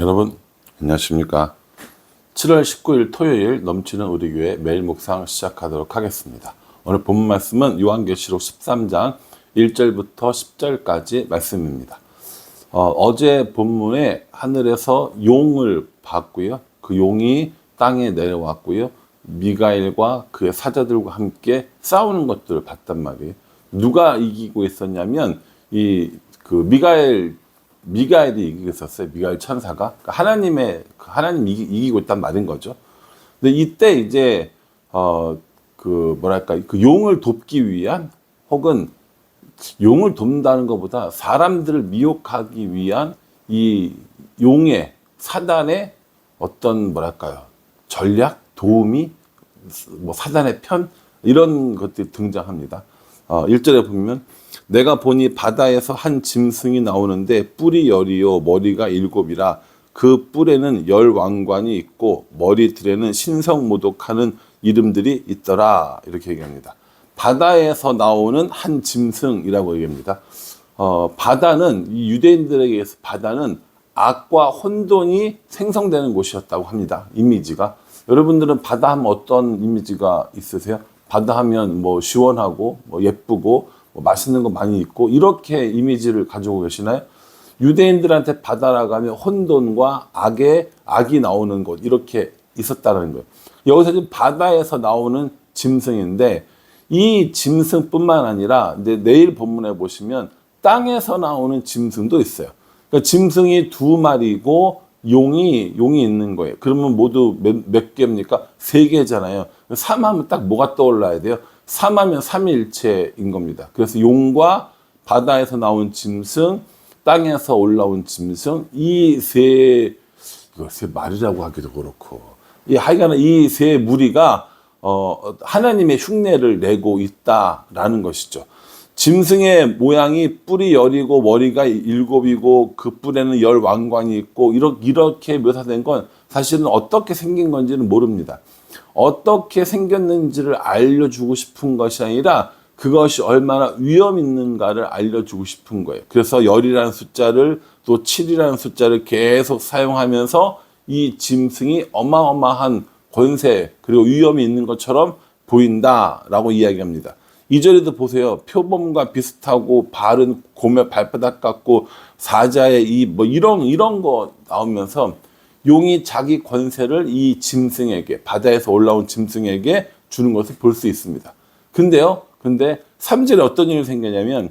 여러분 안녕하십니까? 7월 19일 토요일 넘치는 우리 교회 매일 묵상 시작하도록 하겠습니다. 오늘 본 말씀은 요한계시록 13장 1절부터 10절까지 말씀입니다. 어, 제 본문에 하늘에서 용을 봤고요. 그 용이 땅에 내려왔고요. 미가엘과 그의 사자들과 함께 싸우는 것들을 봤단 말이에요. 누가 이기고 있었냐면 이 그 미가엘 미가엘이 이기고 있었어요. 미가엘 천사가 그러니까 하나님의 그 하나님 이기, 이기고 있단 말인 거죠. 근데 이때 이제 어 그 뭐랄까 그 용을 돕기 위한 혹은 용을 돕는다는 것보다 사람들을 미혹하기 위한 이 용의 사단의 어떤 뭐랄까요 전략 도움이 뭐 사단의 편 이런 것들이 등장합니다. 어, 1절에 보면 내가 보니 바다에서 한 짐승이 나오는데 뿔이 열이요 머리가 일곱이라 그 뿔에는 열 왕관이 있고 머리들에는 신성모독하는 이름들이 있더라 이렇게 얘기합니다. 바다에서 나오는 한 짐승이라고 얘기합니다. 어, 바다는 이 유대인들에게 서 바다는 악과 혼돈이 생성되는 곳이었다고 합니다. 이미지가 여러분들은 바다 하면 어떤 이미지가 있으세요? 바다 하면 뭐 시원하고 뭐 예쁘고 뭐 맛있는 거 많이 있고 이렇게 이미지를 가지고 계시나요? 유대인들한테 하면 혼돈과 악의 악이 나오는 곳 이렇게 있었다는 거예요. 여기서 지금 바다에서 나오는 짐승인데 이 짐승뿐만 아니라 이제 내일 본문에 보시면 땅에서 나오는 짐승도 있어요. 그러니까 짐승이 두 마리고 용이 용이 있는 거예요. 그러면 모두 몇, 몇 개입니까? 세 개잖아요. 삼하면 딱 뭐가 떠올라야 돼요? 삼하면 삼일체인 겁니다. 그래서 용과 바다에서 나온 짐승, 땅에서 올라온 짐승, 이세 이거 세 말이라고 하기도 그렇고 이 하여간 이 세 무리가 어 하나님의 흉내를 내고 있다라는 것이죠. 짐승의 모양이 뿔이 열이고 머리가 일곱이고 그 뿔에는 열 왕관이 있고 이렇게 묘사된 건 사실은 어떻게 생긴 건지는 모릅니다. 어떻게 생겼는지를 알려주고 싶은 것이 아니라 그것이 얼마나 위험 있는가를 알려주고 싶은 거예요. 그래서 열이라는 숫자를 또 7이라는 숫자를 계속 사용하면서 이 짐승이 어마어마한 권세 그리고 위험이 있는 것처럼 보인다라고 이야기합니다. 이절에도 보세요. 표범과 비슷하고 발은 곰의 발바닥 같고 사자의 이 뭐 이런 이런 거 나오면서 용이 자기 권세를 이 짐승에게 바다에서 올라온 짐승에게 주는 것을 볼 수 있습니다. 근데요. 근데 3절에 어떤 일이 생겼냐면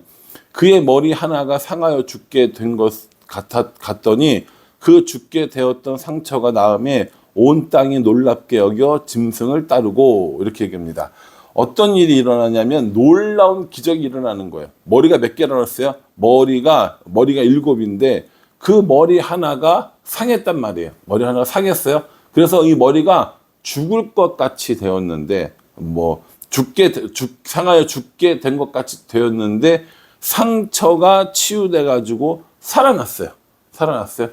그의 머리 하나가 상하여 죽게 된 것 같았 같더니 그 죽게 되었던 상처가 나음에 온 땅이 놀랍게 여겨 짐승을 따르고 이렇게 얘기합니다. 어떤 일이 일어나냐면 놀라운 기적이 일어나는 거예요. 머리가 몇 개 일어났어요? 머리가 머리가 일곱인데 그 머리 하나가 상했단 말이에요. 머리 하나가 상했어요. 그래서 이 머리가 죽을 것 같이 되었는데 뭐 죽게 죽 상하여 죽게 된 것 같이 되었는데 상처가 치유돼 가지고 살아났어요. 살아났어요.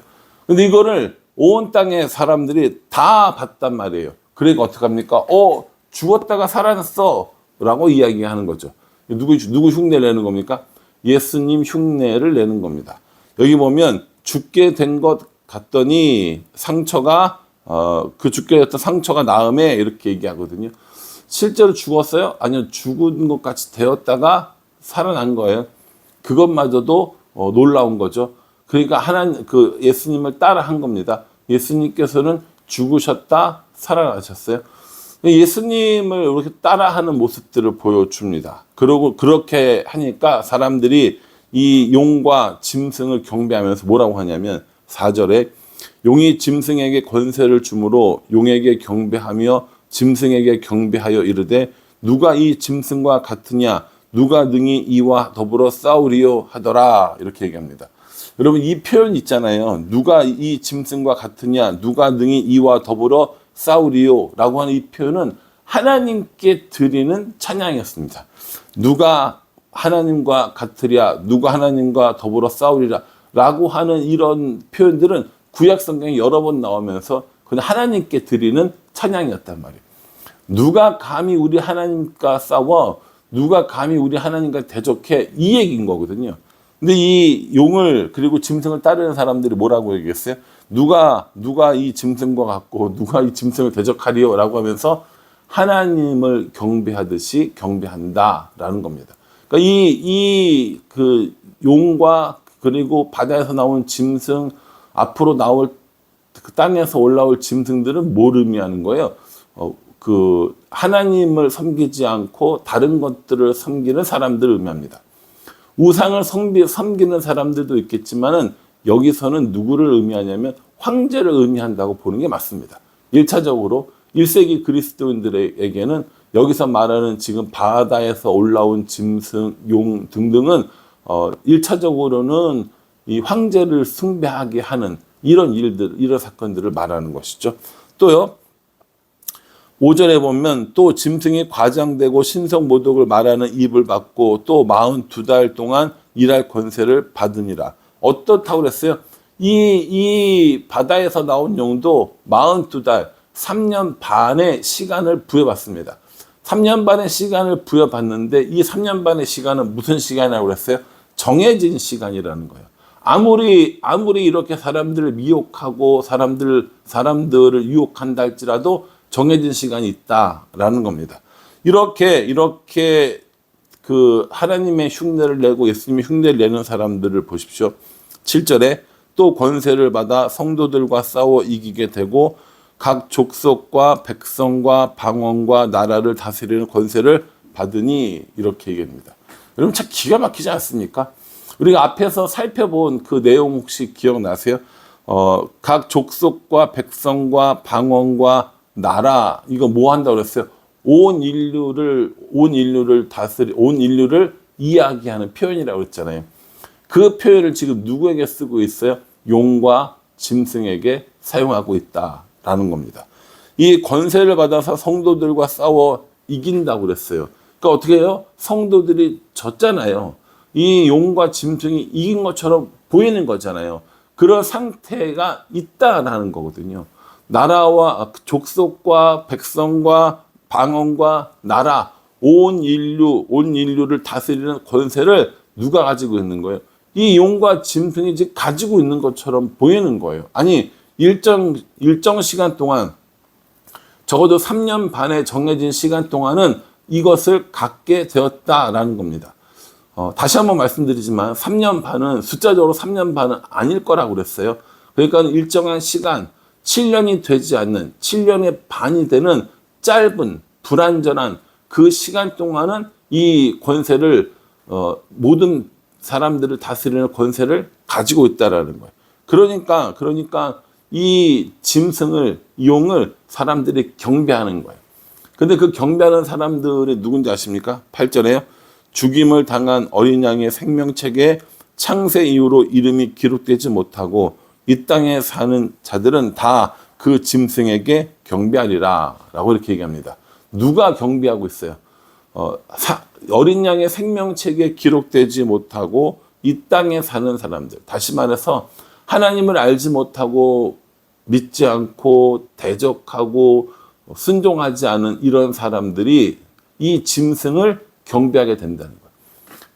근데 이거를 온 땅의 사람들이 다 봤단 말이에요. 그러니까 어떡합니까? 어, 죽었다가 살아났어. 라고 이야기하는 거죠. 누구, 누구 흉내를 내는 겁니까? 예수님 흉내를 내는 겁니다. 여기 보면 죽게 된 것 같더니 상처가, 어, 그 죽게 됐던 상처가 나음에 이렇게 얘기하거든요. 실제로 죽었어요? 아니요, 죽은 것 같이 되었다가 살아난 거예요. 그것마저도 어, 놀라운 거죠. 그러니까 하나님, 그 예수님을 따라 한 겁니다. 예수님께서는 죽으셨다, 살아나셨어요. 예수님을 이렇게 따라하는 모습들을 보여줍니다. 그리고 그렇게 하니까 사람들이 이 용과 짐승을 경배하면서 뭐라고 하냐면 4절에 용이 짐승에게 권세를 주므로 용에게 경배하며 짐승에게 경배하여 이르되 누가 이 짐승과 같으냐? 누가 능히 이와 더불어 싸우리요? 하더라. 이렇게 얘기합니다. 여러분 이 표현 있잖아요. 누가 이 짐승과 같으냐? 누가 능히 이와 더불어 싸우리요라고 하는 이 표현은 하나님께 드리는 찬양이었습니다. 누가 하나님과 같으랴, 누가 하나님과 더불어 싸우리라 라고 하는 이런 표현들은 구약 성경에 여러 번 나오면서 그냥 하나님께 드리는 찬양이었단 말이에요. 누가 감히 우리 하나님과 싸워, 누가 감히 우리 하나님과 대적해 이 얘기인 거거든요. 근데 이 용을 그리고 짐승을 따르는 사람들이 뭐라고 얘기했어요? 누가 누가 이 짐승과 같고 누가 이 짐승을 대적하리요라고 하면서 하나님을 경배하듯이 경배한다라는 겁니다. 그러니까 이 이 그 용과 그리고 바다에서 나온 짐승 앞으로 나올 그 땅에서 올라올 짐승들은 뭘 의미하는 거예요? 어, 그 하나님을 섬기지 않고 다른 것들을 섬기는 사람들을 의미합니다. 우상을 섬기, 섬기는 사람들도 있겠지만은 여기서는 누구를 의미하냐면 황제를 의미한다고 보는 게 맞습니다. 1차적으로 1세기 그리스도인들에게는 여기서 말하는 지금 바다에서 올라온 짐승, 용 등등은 어 1차적으로는 이 황제를 숭배하게 하는 이런 일들, 이런 사건들을 말하는 것이죠. 또요. 5절에 보면 또 짐승이 과장되고 신성 모독을 말하는 입을 받고 또 42달 동안 일할 권세를 받으니라. 어떻다고 그랬어요? 이, 이 바다에서 나온 용도 42달, 3년 반의 시간을 부여받습니다. 3년 반의 시간을 부여받는데 이 3년 반의 시간은 무슨 시간이라고 그랬어요? 정해진 시간이라는 거예요. 아무리 아무리 이렇게 사람들을 미혹하고 사람들 사람들을 유혹한다 할지라도 정해진 시간이 있다라는 겁니다. 이렇게 이렇게 그 하나님의 흉내를 내고 예수님의 흉내를 내는 사람들을 보십시오. 7절에 또 권세를 받아 성도들과 싸워 이기게 되고 각 족속과 백성과 방언과 나라를 다스리는 권세를 받으니 이렇게 얘기합니다. 여러분 참 기가 막히지 않습니까? 우리가 앞에서 살펴본 그 내용 혹시 기억나세요? 어, 각 족속과 백성과 방언과 나라 이거 뭐 한다고 그랬어요? 온 인류를 온 인류를 다스리 온 인류를 이야기하는 표현이라고 했잖아요. 그 표현을 지금 누구에게 쓰고 있어요? 용과 짐승에게 사용하고 있다라는 겁니다. 이 권세를 받아서 성도들과 싸워 이긴다고 그랬어요. 그러니까 어떻게 해요? 성도들이 졌잖아요. 이 용과 짐승이 이긴 것처럼 보이는 거잖아요. 그런 상태가 있다라는 거거든요. 나라와 족속과 백성과 방언과 나라 온 인류 온 인류를 다스리는 권세를 누가 가지고 있는 거예요? 이 용과 짐승이 지금 가지고 있는 것처럼 보이는 거예요. 아니 일정 일정 시간 동안 적어도 3년 반의 정해진 시간 동안은 이것을 갖게 되었다라는 겁니다. 어, 다시 한번 말씀드리지만 3년 반은 숫자적으로 3년 반은 아닐 거라고 그랬어요. 그러니까 일정한 시간 7년이 되지 않는 7년의 반이 되는 짧은 불완전한 그 시간 동안은 이 권세를 어, 모든 사람들을 다스리는 권세를 가지고 있다라는 거예요. 그러니까 그러니까 이 짐승을 용을 사람들이 경배하는 거예요. 근데 그 경배하는 사람들이 누군지 아십니까? 8절에요. 죽임을 당한 어린 양의 생명책에 창세 이후로 이름이 기록되지 못하고 이 땅에 사는 자들은 다 그 짐승에게 경배하리라 라고 이렇게 얘기합니다. 누가 경배하고 있어요? 어, 사, 어린 양의 생명책에 기록되지 못하고 이 땅에 사는 사람들. 다시 말해서 하나님을 알지 못하고 믿지 않고 대적하고 순종하지 않은 이런 사람들이 이 짐승을 경배하게 된다는 거예요.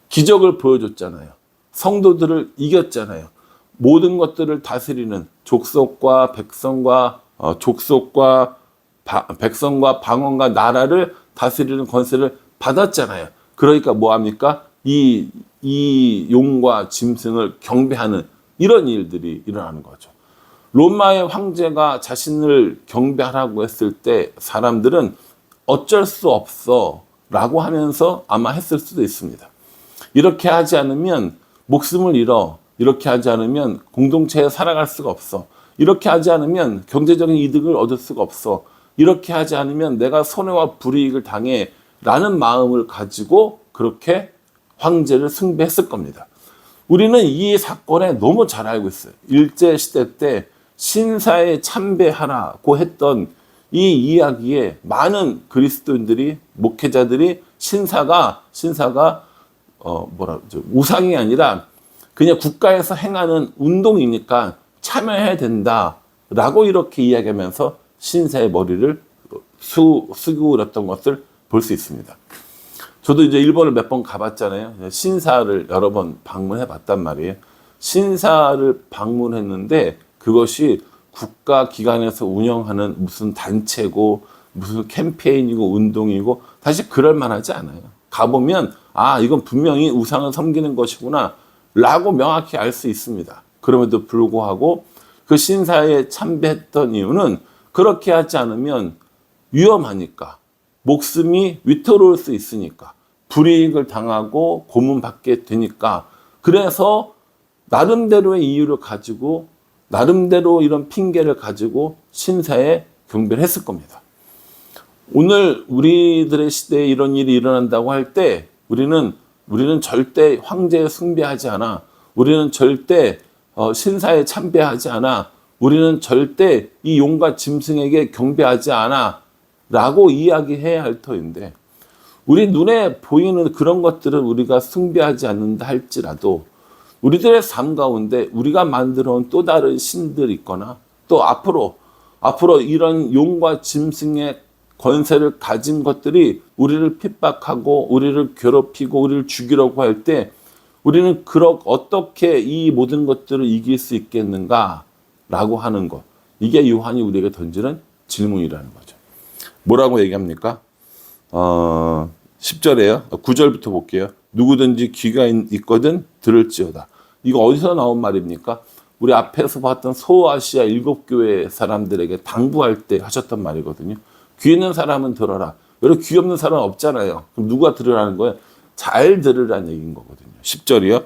기적을 보여줬잖아요. 성도들을 이겼잖아요. 모든 것들을 다스리는 족속과 백성과 어, 족속과 바, 백성과 방언과 나라를 다스리는 권세를 받았잖아요. 그러니까 뭐 합니까? 이, 이 용과 짐승을 경배하는 이런 일들이 일어나는 거죠. 로마의 황제가 자신을 경배하라고 했을 때 사람들은 어쩔 수 없어 라고 하면서 아마 했을 수도 있습니다. 이렇게 하지 않으면 목숨을 잃어. 이렇게 하지 않으면 공동체에 살아갈 수가 없어. 이렇게 하지 않으면 경제적인 이득을 얻을 수가 없어. 이렇게 하지 않으면 내가 손해와 불이익을 당해. 라는 마음을 가지고 그렇게 황제를 숭배했을 겁니다. 우리는 이 사건에 너무 잘 알고 있어요. 일제 시대 때 신사에 참배하라고 했던 이 이야기에 많은 그리스도인들이 목회자들이 신사가 신사가 어 뭐라 그러죠 우상이 아니라 그냥 국가에서 행하는 운동이니까 참여해야 된다라고 이렇게 이야기하면서 신사의 머리를 수 수그렸던 것을 볼 수 있습니다. 저도 이제 일본을 몇 번 가봤잖아요. 신사를 여러 번 방문해 봤단 말이에요. 신사를 방문했는데 그것이 국가 기관에서 운영하는 무슨 단체고 무슨 캠페인이고 운동이고 사실 그럴 만하지 않아요. 가보면 아 이건 분명히 우상을 섬기는 것이구나 라고 명확히 알 수 있습니다. 그럼에도 불구하고 그 신사에 참배했던 이유는 그렇게 하지 않으면 위험하니까 목숨이 위태로울 수 있으니까 불이익을 당하고 고문받게 되니까 그래서 나름대로의 이유를 가지고 나름대로 이런 핑계를 가지고 신사에 경배를 했을 겁니다. 오늘 우리들의 시대에 이런 일이 일어난다고 할 때 우리는 우리는 절대 황제에 숭배하지 않아. 우리는 절대 어, 신사에 참배하지 않아. 우리는 절대 이 용과 짐승에게 경배하지 않아. 라고 이야기해야 할 터인데 우리 눈에 보이는 그런 것들을 우리가 숭배하지 않는다 할지라도 우리들의 삶 가운데 우리가 만들어 온 또 다른 신들이 있거나 또 앞으로 앞으로 이런 용과 짐승의 권세를 가진 것들이 우리를 핍박하고 우리를 괴롭히고 우리를 죽이려고 할 때 우리는 그렇 어떻게 이 모든 것들을 이길 수 있겠는가라고 하는 것 이게 요한이 우리에게 던지는 질문이라는 거죠. 뭐라고 얘기합니까? 어, 10절에요. 9절부터 볼게요. 누구든지 귀가 있- 있거든 들을지어다. 이거 어디서 나온 말입니까? 우리 앞에서 봤던 소아시아 일곱 교회 사람들에게 당부할 때 하셨던 말이거든요. 귀 있는 사람은 들어라. 여러분 귀 없는 사람은 없잖아요. 그럼 누가 들으라는 거예요? 잘 들으라는 얘기인 거거든요. 10절이요.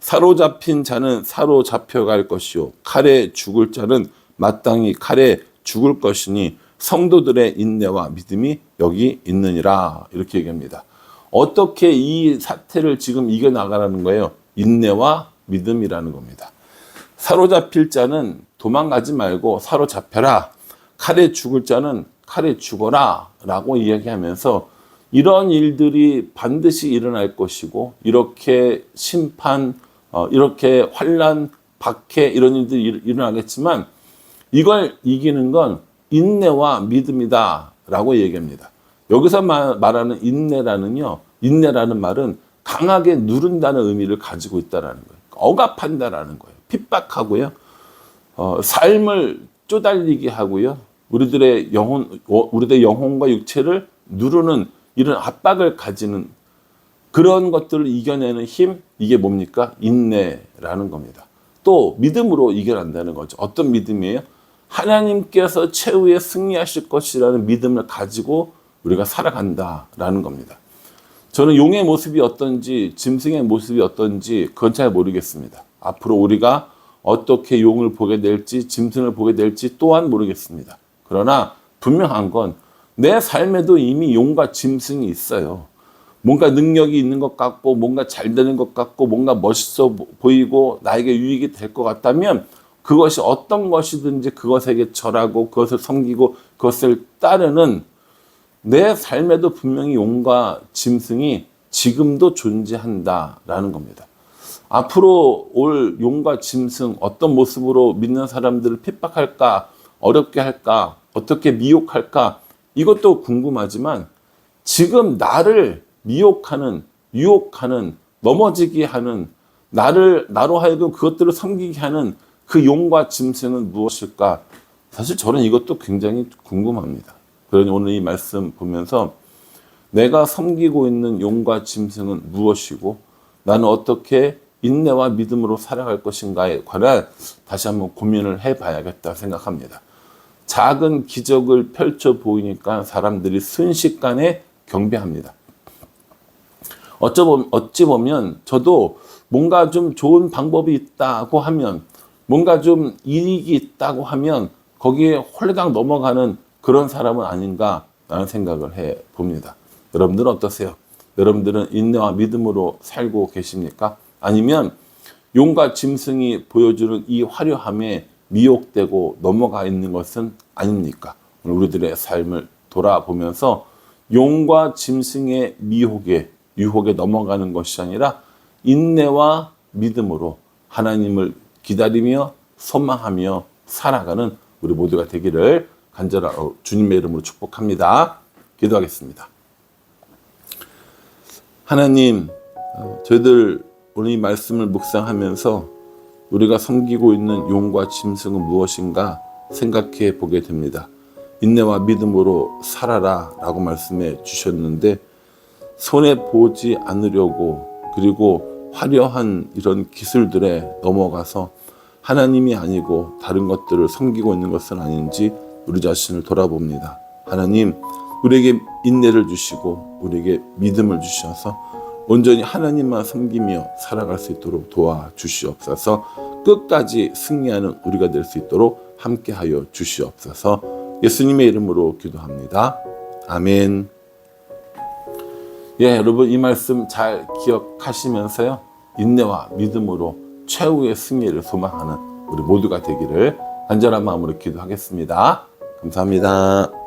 사로잡힌 자는 사로잡혀 갈 것이요 칼에 죽을 자는 마땅히 칼에 죽을 것이니 성도들의 인내와 믿음이 여기 있느니라 이렇게 얘기합니다. 어떻게 이 사태를 지금 이겨 나가라는 거예요? 인내와 믿음이라는 겁니다. 사로잡힐 자는 도망가지 말고 사로잡혀라. 칼에 죽을 자는 칼에 죽어라. 라고 이야기하면서 이런 일들이 반드시 일어날 것이고, 이렇게 심판, 어, 이렇게 환란, 박해, 이런 일들이 일- 일어나겠지만, 이걸 이기는 건 인내와 믿음이다. 라고 얘기합니다. 여기서 말- 말하는 인내라는요, 인내라는 말은 강하게 누른다는 의미를 가지고 있다라는 거예요. 억압한다라는 거예요. 핍박하고요. 어, 삶을 쪼달리게 하고요. 우리들의 영혼, 어, 우리들의 영혼과 육체를 누르는 이런 압박을 가지는 그런 것들을 이겨내는 힘, 이게 뭡니까? 인내라는 겁니다. 또 믿음으로 이겨낸다는 거죠. 어떤 믿음이에요? 하나님께서 최후에 승리하실 것이라는 믿음을 가지고 우리가 살아간다라는 겁니다. 저는 용의 모습이 어떤지 짐승의 모습이 어떤지 그건 잘 모르겠습니다. 앞으로 우리가 어떻게 용을 보게 될지 짐승을 보게 될지 또한 모르겠습니다. 그러나 분명한 건 내 삶에도 이미 용과 짐승이 있어요. 뭔가 능력이 있는 것 같고 뭔가 잘 되는 것 같고 뭔가 멋있어 보- 보이고 나에게 유익이 될 것 같다면 그것이 어떤 것이든지 그것에게 절하고 그것을 섬기고 그것을 따르는 내 삶에도 분명히 용과 짐승이 지금도 존재한다라는 겁니다. 앞으로 올 용과 짐승 어떤 모습으로 믿는 사람들을 핍박할까, 어렵게 할까, 어떻게 미혹할까, 이것도 궁금하지만 지금 나를 미혹하는, 유혹하는, 넘어지게 하는, 나를, 나로 하여금 그것들을 섬기게 하는 그 용과 짐승은 무엇일까? 사실 저는 이것도 굉장히 궁금합니다. 그러니 오늘 이 말씀 보면서 내가 섬기고 있는 용과 짐승은 무엇이고 나는 어떻게 인내와 믿음으로 살아갈 것인가에 관한 다시 한번 고민을 해봐야겠다 생각합니다. 작은 기적을 펼쳐 보이니까 사람들이 순식간에 경배합니다. 어찌 보면, 어찌 보면 저도 뭔가 좀 좋은 방법이 있다고 하면 뭔가 좀 이익이 있다고 하면 거기에 홀레당 넘어가는 그런 사람은 아닌가라는 생각을 해 봅니다. 여러분들은 어떠세요? 여러분들은 인내와 믿음으로 살고 계십니까? 아니면 용과 짐승이 보여주는 이 화려함에 미혹되고 넘어가 있는 것은 아닙니까? 우리들의 삶을 돌아보면서 용과 짐승의 미혹에 유혹에 넘어가는 것이 아니라 인내와 믿음으로 하나님을 기다리며 소망하며 살아가는 우리 모두가 되기를 간절하고 주님의 이름으로 축복합니다. 기도하겠습니다. 하나님, 어, 저희들 오늘 이 말씀을 묵상하면서 우리가 섬기고 있는 용과 짐승은 무엇인가 생각해 보게 됩니다. 인내와 믿음으로 살아라 라고 말씀해 주셨는데 손해 보지 않으려고 그리고 화려한 이런 기술들에 넘어가서 하나님이 아니고 다른 것들을 섬기고 있는 것은 아닌지 우리 자신을 돌아봅니다. 하나님, 우리에게 인내를 주시고 우리에게 믿음을 주셔서 온전히 하나님만 섬기며 살아갈 수 있도록 도와주시옵소서 끝까지 승리하는 우리가 될 수 있도록 함께하여 주시옵소서 예수님의 이름으로 기도합니다. 아멘. 예, 여러분 이 말씀 잘 기억하시면서요. 인내와 믿음으로 최후의 승리를 소망하는 우리 모두가 되기를 간절한 마음으로 기도하겠습니다. 감사합니다.